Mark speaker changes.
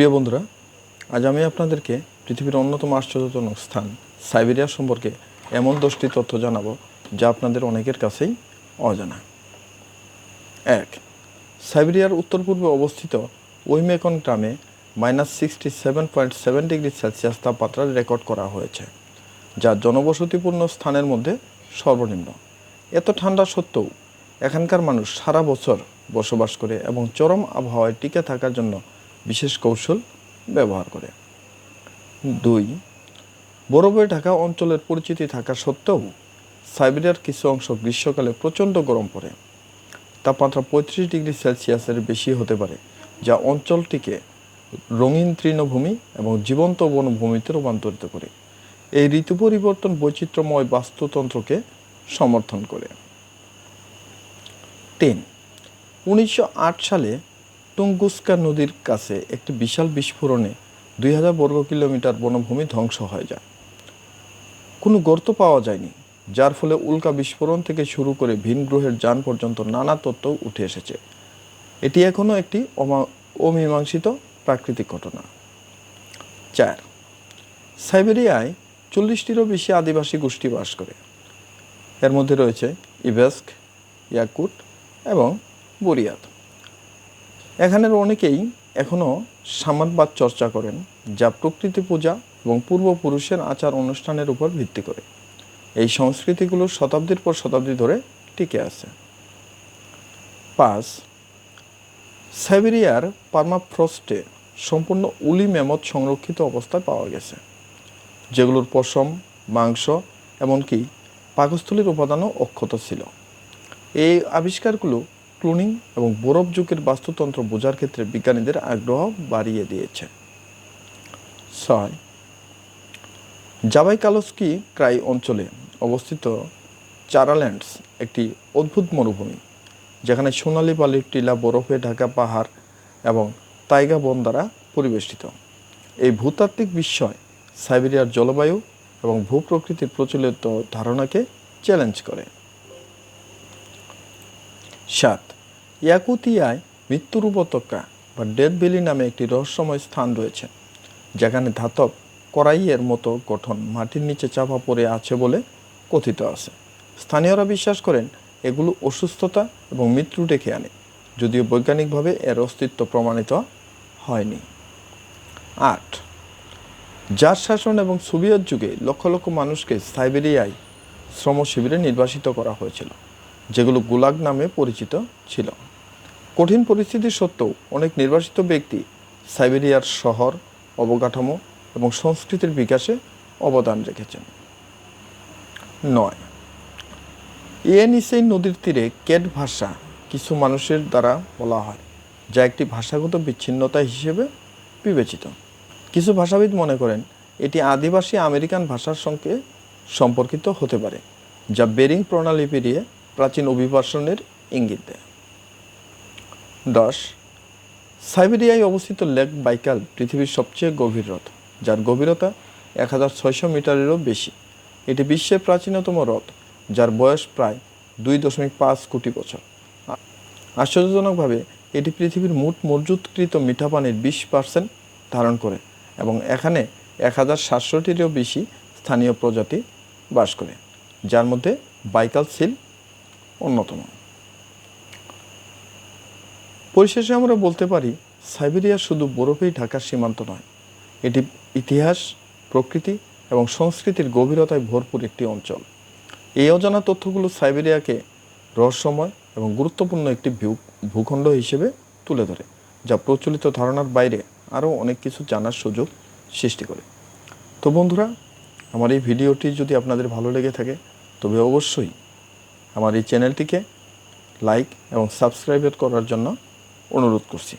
Speaker 1: প্রিয় বন্ধুরা, আজ আমি আপনাদেরকে পৃথিবীর অন্যতম আশ্চর্যজনক স্থান, সাইবেরিয়া সম্পর্কে এমন দশটি তথ্য জানাব যা আপনাদের অনেকের কাছেই অজানা। এক, সাইবেরিয়ার উত্তর পূর্বে অবস্থিত ওইমেকন গ্রামে minus sixty seven point seven degree Celsius তাপমাত্রা রেকর্ড করা হয়েছে, যা জনবসতিপূর্ণ স্থানের মধ্যে সর্বনিম্ন। এত ঠান্ডা সত্ত্বেও এখানকার মানুষ সারা বছর বসবাস করে এবং চরম আবহাওয়ায় টিকে থাকার জন্য বিশেষ কৌশল ব্যবহার করে। দুই বরফে ঢাকা অঞ্চলের পরিচিতি থাকা সত্ত্বেও সাইবেরিয়ার কিছু অংশ গ্রীষ্মকালে প্রচণ্ড গরম পড়ে। তাপমাত্রা পঁয়ত্রিশ ডিগ্রি সেলসিয়াসের বেশি হতে পারে, যা অঞ্চলটিকে রঙিন তৃণভূমি এবং জীবন্ত বনভূমিতে রূপান্তরিত করে। এই ঋতু পরিবর্তন বৈচিত্র্যময় বাস্তুতন্ত্রকে সমর্থন করে। তিন, উনিশশো সালে টুঙ্গুস্কা নদীর কাছে একটি বিশাল বিস্ফোরণে দুই হাজার বর্গ কিলোমিটার বনভূমি ধ্বংস হয়ে যায়। কোনো গর্ত পাওয়া যায়নি, যার ফলে উল্কা বিস্ফোরণ থেকে শুরু করে ভিন গ্রহের যান পর্যন্ত নানা তত্ত্ব উঠে এসেছে। এটি এখনও একটি অমা- অমীমাংসিত প্রাকৃতিক ঘটনা। চার, সাইবেরিয়ায় চল্লিশটিরও বেশি আদিবাসী গোষ্ঠী বাস করে। এর মধ্যে রয়েছে ইভেস্ক, ইয়াকুট এবং বুরিয়াত এখানের অনেকেই এখনও সামাদবাদ চর্চা করেন, যা প্রকৃতি পূজা এবং পূর্বপুরুষের আচার অনুষ্ঠানের উপর ভিত্তি করে। এই সংস্কৃতিগুলো শতাব্দীর পর শতাব্দী ধরে টিকে আছে। পাঁচ, সাইবেরিয়ার পার্মাফ্রস্টে সম্পূর্ণ উলি মেমত সংরক্ষিত অবস্থায় পাওয়া গেছে, যেগুলোর পশম, মাংস, এমনকি পাকস্থলীর উপাদানও অক্ষত ছিল। এই আবিষ্কারগুলো ক্লোনিং এবং বরফ যুগের বাস্তুতন্ত্র বোঝার ক্ষেত্রে বিজ্ঞানীদের আগ্রহ বাড়িয়ে দিয়েছে। ছয়। জাভাই কালস্কি ক্রাই অঞ্চলে অবস্থিত চারাল্যান্ডস একটি অদ্ভুত মরুভূমি, যেখানে সোনালী বালির টিলা বরফে ঢাকা পাহাড় এবং তাইগা বন দ্বারা পরিবেষ্টিত। এই ভূতাত্ত্বিক বিস্ময় সাইবেরিয়ার জলবায়ু এবং ভূপ্রকৃতির প্রচলিত ধারণাকে চ্যালেঞ্জ করে। সাত। ইয়াকুতিয়ায় মৃত্যুর উপত্যকা বা ডেথ ভ্যালি নামে একটি রহস্যময় স্থান রয়েছে, যেখানে ধাতব করাইয়ের মতো গঠন মাটির নিচে চাপা পড়ে আছে বলে কথিত আছে। স্থানীয়রা বিশ্বাস করেন, এগুলো অসুস্থতা এবং মৃত্যু ডেকে আনে, যদিও বৈজ্ঞানিকভাবে এর অস্তিত্ব প্রমাণিত হয়নি। আট। জার শাসন এবং সোভিয়েত যুগে লক্ষ লক্ষ মানুষকে সাইবেরিয়ায় শ্রম শিবিরে নির্বাসিত করা হয়েছিল। যেগুলো গুলাগ নামে পরিচিত ছিল। কঠিন পরিস্থিতি সত্ত্বেও অনেক নির্বাসিত ব্যক্তি সাইবেরিয়ার শহর, অবকাঠামো এবং সংস্কৃতির বিকাশে অবদান রেখেছেন। নয়। ইয়েনিসেই নদীর তীরে কেট ভাষা কিছু মানুষের দ্বারা বলা হয়, যা একটি ভাষাগত বিচ্ছিন্নতা হিসেবে বিবেচিত। কিছু ভাষাবিদ মনে করেন, এটি আদিবাসী আমেরিকান ভাষার সঙ্গে সম্পর্কিত হতে পারে, যা বেরিং প্রণালী পেরিয়ে প্রাচীন অভিবাসনের ইঙ্গিত দেয়। দশ, সাইবেরিয়ায় অবস্থিত লেক বাইকাল পৃথিবীর সবচেয়ে গভীর হ্রদ, যার গভীরতা এক হাজার ছয়শো মিটারেরও বেশি। এটি বিশ্বের প্রাচীনতম হ্রদ, যার বয়স প্রায় দুই দশমিক পাঁচ কোটি বছর। আশ্চর্যজনকভাবে, এটি পৃথিবীর মোট মজুতকৃত মিঠা পানির বিশ পার্সেন্ট ধারণ করে এবং এখানে এক হাজার সাতশোটিরও বেশি স্থানীয় প্রজাতি বাস করে, যার মধ্যে বাইকাল সিল অন্যতম। পরিশেষে আমরা বলতে পারি, সাইবেরিয়া শুধু বরফেই ঢাকার সীমান্ত নয়, এটি ইতিহাস, প্রকৃতি এবং সংস্কৃতির গভীরতায় ভরপুর একটি অঞ্চল। এই অজানা তথ্যগুলো সাইবেরিয়াকে রহস্যময় এবং গুরুত্বপূর্ণ একটি ভূখণ্ড হিসেবে তুলে ধরে, যা প্রচলিত ধারণার বাইরে আরও অনেক কিছু জানার সুযোগ সৃষ্টি করে। তো বন্ধুরা, আমার এই ভিডিওটি যদি আপনাদের ভালো লেগে থাকে, তবে অবশ্যই আমার এই চ্যানেলটিকে লাইক এবং সাবস্ক্রাইব করার জন্য অনুরোধ করছি।